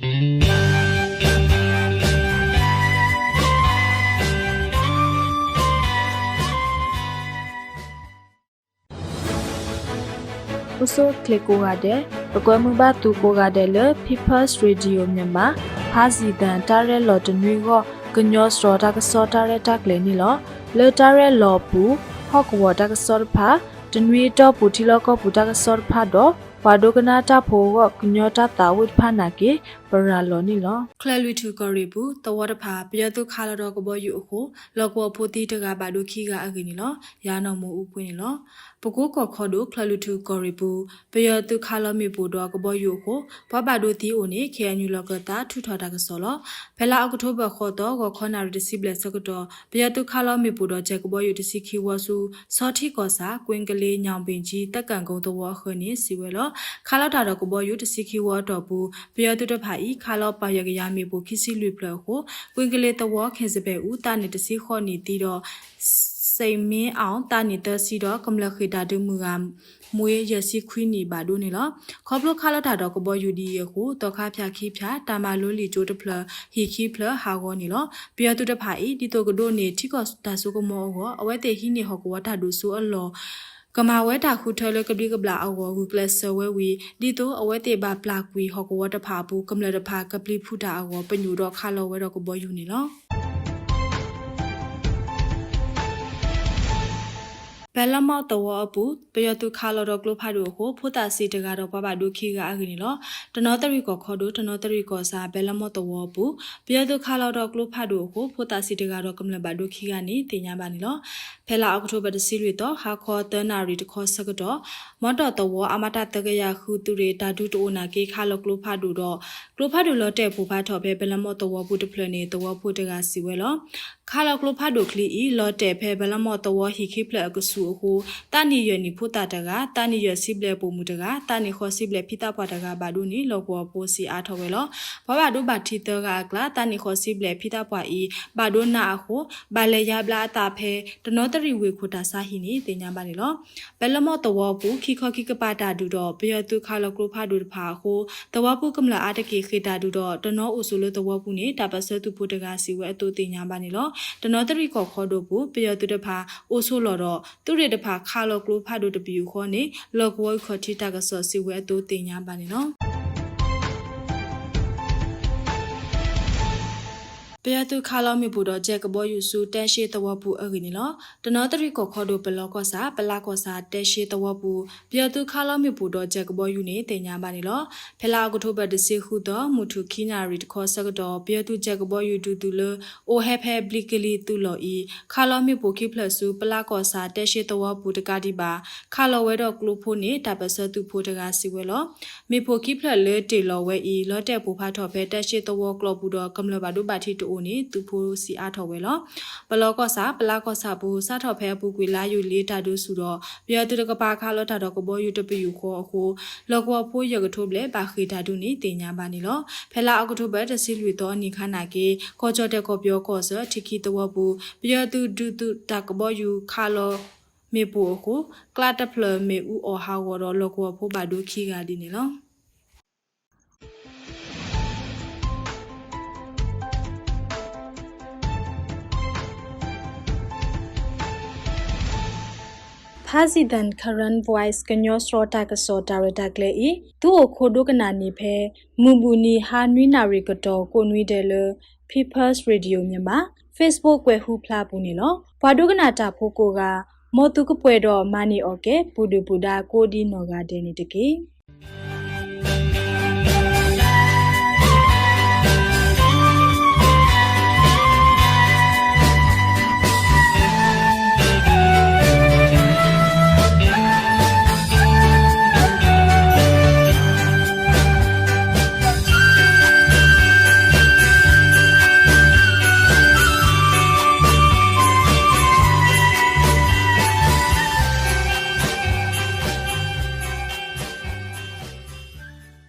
ဥဆိုကလစ်ကိုကတဲ့ပကွဲမှုပါသူကိုကတဲ့လေ People's Radio မြန်မာဖာစီတန်တာရဲလော်တနွေကိုကညောစတော်တာကစောတာရဲတက်လေနီလောလေတာရဲလော်ပူဟော့ကဝတာကစောဖာတနွေတော့ပူတီလောကပူတာကစောဖာတော့ဝါဒုကနာတာဖိုကကညောတာတာဝိဖာနာကေပရာလောနီလောခလလူတူကရီဘူးတဝတ်တဖာပယတုခါလာတော့ကဘောယူအခုလောကောဖိုတီတကဘာဒုခီကအကင်းနီလောရာနောမူဥပွင့်နီလောပကိုးကော်ခေါ်တို့ခလလူတူကရီဘူးပယတုခါလောမီဘူတော့ကဘောယူအခုဘဘဒုတီအိုနေခေယညူလောကတာထူထော်တာကစောလောဖဲလာအောက်တိုဘာခေါ်တော့ကခေါ်နာရဒစီဘလက်စကတော့ပယတုခါလောမီဘူတော့ဂျက်ကဘောယူတစီခီဝဆူစောတိကောစာကွင်ကလေးညောင်ပင်ကြီးတက်ကန်ကုန်းတော်ခွနေစီဝဲလောခါလောက်တာတော့ကိုပေါ်ယူတစီခီဝတ်တော့ဘူးပြောသူတဖာဤခါလောက်ပါရကရမေဘူးခီစီလွိပလကိုကွင်ကလေးတဝခင်စပဲဦးတာနေတစီခေါနေတီတော့စိတ်မင်းအောင်တာနေတစီတော့ကမ္လခိတာဒူမူကမွေးရစီခွီနီဘာဒိုနေလောခေါပလခါလောက်တာတော့ကပေါ်ယူဒီရကိုတော့ခါဖြာခီဖြာတာမလိုလီဂျိုတဖလဟီခီဖလဟာဂောနေလောပြောသူတဖာဤဒီတော့ကဒိုနေထိကောတာဆုကမောဟောအဝဲတေဟီနေဟောကဝတာဒူဆူအလော ကမာဝဲတာခုထဲလကပိကပလာအောဂူကလဆဝဲဝီဒီတိုအဝဲတေဘာပလာကွီဟောကဝတဖာဘူးကမလတဖာကပလီဖူတာအောပညူတော့ခါလောဝဲတော့ကဘောယူနေလော ဘယ်လမောက်တော်အပူပယတုခါလော်တော့ကလိုဖာတို့ကိုဖုတာစီတကတော့ဘဘဒုခိကအကနီလောတနောတရီကိုခေါ်တို့တနောတရီကိုစာဘယ်လမောက်တော်အပူပယတုခါလော်တော့ကလိုဖာတို့ကိုဖုတာစီတကတော့ကမလဘဒုခိကနေတင်ညာပါနီလောဖဲလာအောက်တိုဘာတစီရီတော့ဟာခေါ်တနာရီတခေါ်စကတော့မော်တော်တော်အမတာတကရခုသူတွေဓာတုတိုနာကေခါလော်ကလိုဖာတို့တော့ကလိုဖာတို့လော်တဲ့ဘူဖာထော်ပဲဘယ်လမောက်တော်ဘူးတဖလနေတော်ဘူးတကစီဝဲလောခါလော်ကလိုဖာတို့ကလီဤလော်တဲ့ဖဲဘယ်လမောက်တော်ဟီခိဖလအကဆူဟိုတာနီရနီဖုတာတကတာနီရစီဘလေပုံမူတကတာနီခေါ်စီဘလေဖိတာပွားတကဘာဒုနီလောကောပိုစီအားထော်ဝဲလောဘဘဒုဘာတီတကကလာတာနီခေါ်စီဘလေဖိတာပွားဤဘာဒုနာအခုဘာလေရဘလာတာဖဲတနောတရီဝေခုတာစာဟီနီတင်ညာပါနေလောဘယ်လမော့တဝပူခိခောခိကပါတာဒူတော့ပယတုခါလကရဖာဒူဖာဟိုတဝပူကမလာအတကေခေတာဒူတော့တနောအုဆူလတဝပူနေတာပစတုဖုတကစီဝဲအတူတင်ညာပါနေလောတနောတရီခေါ်ခေါ်တို့ပူပယတုတဖာအိုဆူလော်တော့သူရတဖာခါလောကလိုဖာဒိုတပီယူခေါ်နေလော့ကဝိုခေါ်တီတာကဆော့စီဝဲအတူတင်ညာပါနေနော် ပယတုခါလောမီဘူတော့ဂျက်ကဘောယူစုတဲရှိတဝပူအဂိနီလောတနောတရီကိုခေါ်တို့ဘလောကောစာပလာကောစာတဲရှိတဝပူပယတုခါလောမီဘူတော့ဂျက်ကဘောယူနေတင်ညာပါနေလောဖလာကထုဘတ်တစီခုတော့မူထုခိနာရီတခေါ်စကတော့ပယတုဂျက်ကဘောယူတူတူလအိုဟက်ဖဲဘလီကလီတူလောဤခါလောမီဘူခိဖလဆူပလာကောစာတဲရှိတဝပူတကတိပါခါလောဝဲတော့ကလိုဖိုနေတာပစတူဖိုတကစီဝဲလောမေဖိုခိဖလလေတေလောဝဲဤလောတဲ့ဘူဖာထော်ဖဲတဲရှိတဝကလောပူတော့ကမ္လဘာဒုပါတီတူနေသူဖိုးစီအားထော်ဝဲလောဘလောကောစာပလာကောစာဘူစထော်ဖဲဘူကွေလာယူလေးတာဒုစုတော့ပြောတူတကပါခါလောတာတော့ကဘောယူတပယူခေါ်အခုလောကောဖိုးရကထိုးဘလေပါခေတာဒုနေတင်ညာပါနေလောဖဲလာအကထိုးဘတ်တစီလူတော့နိခနာကေကောကြောတဲ့ကောပြောကောစထိခိတဝဘူပြောတူဒုတုတကဘောယူခါလောမေပူကိုကလတ်တဖလမေဦးအော်ဟာဝရောလောကောဖိုးပါဒုခိကဒီနေလော president current voice kanyo srota ka so darata kle i tu o khodo kana ni phe mumu ni ha nwi na ri ko to ko nwi de lo people's radio မြန်မာ facebook ွယ်ဟူဖလာပူနေလောဘွာဒုကနာတာဖိုကိုကမောတုကပွဲတော်မာနီအိုကေဘူဒူဘူဒါကိုဒီနောဂါဒေနီတကေ